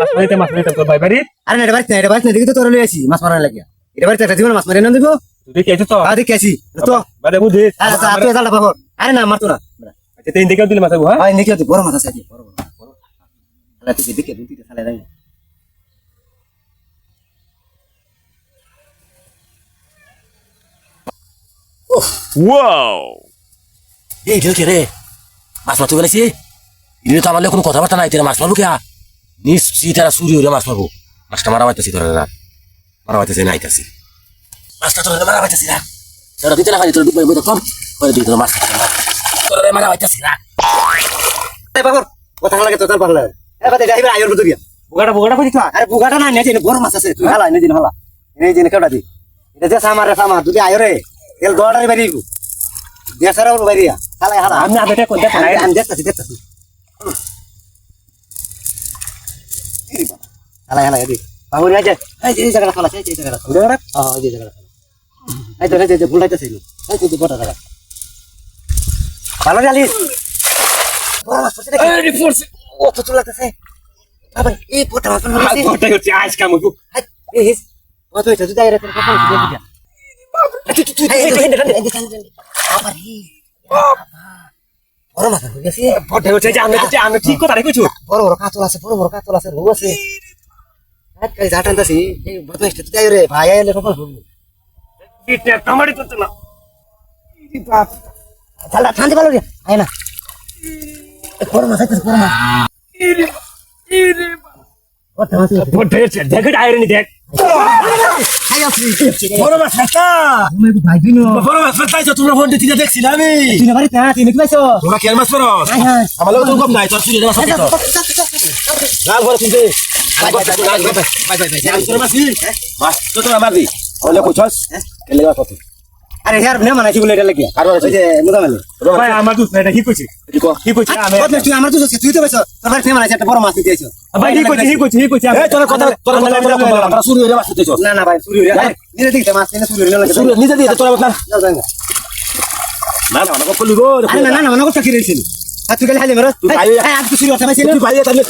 মাছ মারিতে ভাই বাড়ি? আরে না এটা বাড়িতে না এটা বাড়িতে না দেখি তো তোর লই আছি মাছ মারার লাগিয়া এটা বাড়িতে একটা জীবন মাছ মারি না দিব। দেখি আইছো তো? আদি কেছি তো বাদে বুঝি আরে তো আপনি জালটা পাবো আরে না মারতো না। আচ্ছা দিলে মাছ হ্যাঁ? হয় নাকি বড় মাছ আছে বড় বড় বড় আরে তুই দেখে দিন তুই খালে নাই এই ঢেলছে রে মাছ মারতে বলেছি ইনি তো আমার কোনো কথাবার্তা নাই তেরা মাছ মারবো কে নিশ্চিত তারা চুরি হইলে মাছ মারবো। মাছটা মারা পাইতেছি তোরা রাত মারা পাইতেছি না আইতাছি মাছটা তোরা মারা পাইতেছি না। তোরা দিতে না খালি তোরা ডুবাই বইতে কম। করে দিই তোরা মাছ তোরা মারা পাইতেছি না। এই বাবর কথা লাগে তো তার পারলে এ বাদে যাইবে আয়র বুঝি বুগাটা বুগাটা না আরে বুগাটা না নেই বড় মাছ আছে। তুই হালা নেই দিন হালা। এই দিন কেডা দি। এটা যে সামারে সামা তুই আয়রে তেল দড়ারে বাইরে গু। বাইরিয়া হালা হালা। আমি আবেটা কোনটা পালাই আমি দেখতাছি দেখতাছি। হালা হালা এদি বাবুরি আজ এই যে এই জায়গাটা খালা এই যে এই জায়গাটা বুগাটা হ্যাঁ এই যে জায়গাটা এই তো এই যে ভুলাইতেছি এই যে বড় জায়গা ভালো জালিস বড় মাছ পড়ছে দেখি ও তো চলাতেছে বাবা এই পোটা মাছ পড়ছে কোনটা হচ্ছে আজ কাম হইবো এই হিস ও তো এটা তুই দাইরে করে কথা বলছিস দেখি এই এই এই বাবা রে বড় মাছ হয়ে গেছে বড় হচ্ছে যে আমি আমি ঠিক কথা কইছো বড় বড় কাতল আছে বড় বড় কাতল আছে রু আছে হাত কাই জাটানতাছি এই বড় মাছটা তুই দাইরে ভাই আইলে কখন শুনব বিটে টমাটি বাপ চালা ঠান্ডা ভালো রে আয় না। এই বড় মাছ আছে বড় মাছ ইরে ইরে বড় মাছ বড় হচ্ছে দেখ আইরনি দেখ বড় মাছ খাতা তুমি ভাই দিনো? বড় মাছ খাতাইছো তোমরা ফোন দিতে দেখছি না আমি। তুই বাড়ি না তুই নাকি পাইছো? তোমরা কি মাছ হ্যাঁ আমার লোক তো কম নাই তোর চুরি মাছ লাল করে তুলতে কত আরে यार নে মানাইছি বলে এটা কারও আছে ওই যে মুদামেলে ভাই আমার দুধ এটা কি কইছিস কি কো কি কইছিস আমি বদমাস তুই আমার তো তুই তো পাইছো তোমার নে মানাইছি একটা বড় মাছ দিয়েছ ভাই কি কইছিস কি কইছিস কি কইছিস এই তোর কথা তোর কথা তোর কথা চুরি হইলে মাছ দিতেছস না না ভাই হইরে আরে নিজে দিতে মাছ নিয়ে চুরি হইরে লাগে চুরি নিজে দিয়ে তোরা বল না যাও না না না কলি গো আরে না না না মনে করতে কি রইছিল আর তুই গেলে হাইলে মেরো তুই ভাই- হ্যাঁ আজ চুরি হতে পাইছিল তুই ভাই তাহলে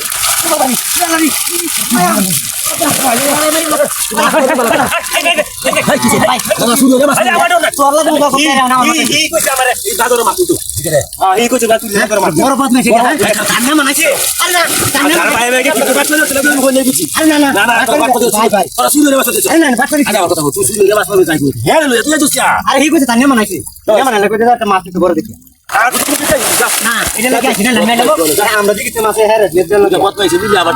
মাছ বড় মাছ হ্যাঁ আমরা দেখি মাসে হ্যাঁ কত পাইছিস আবার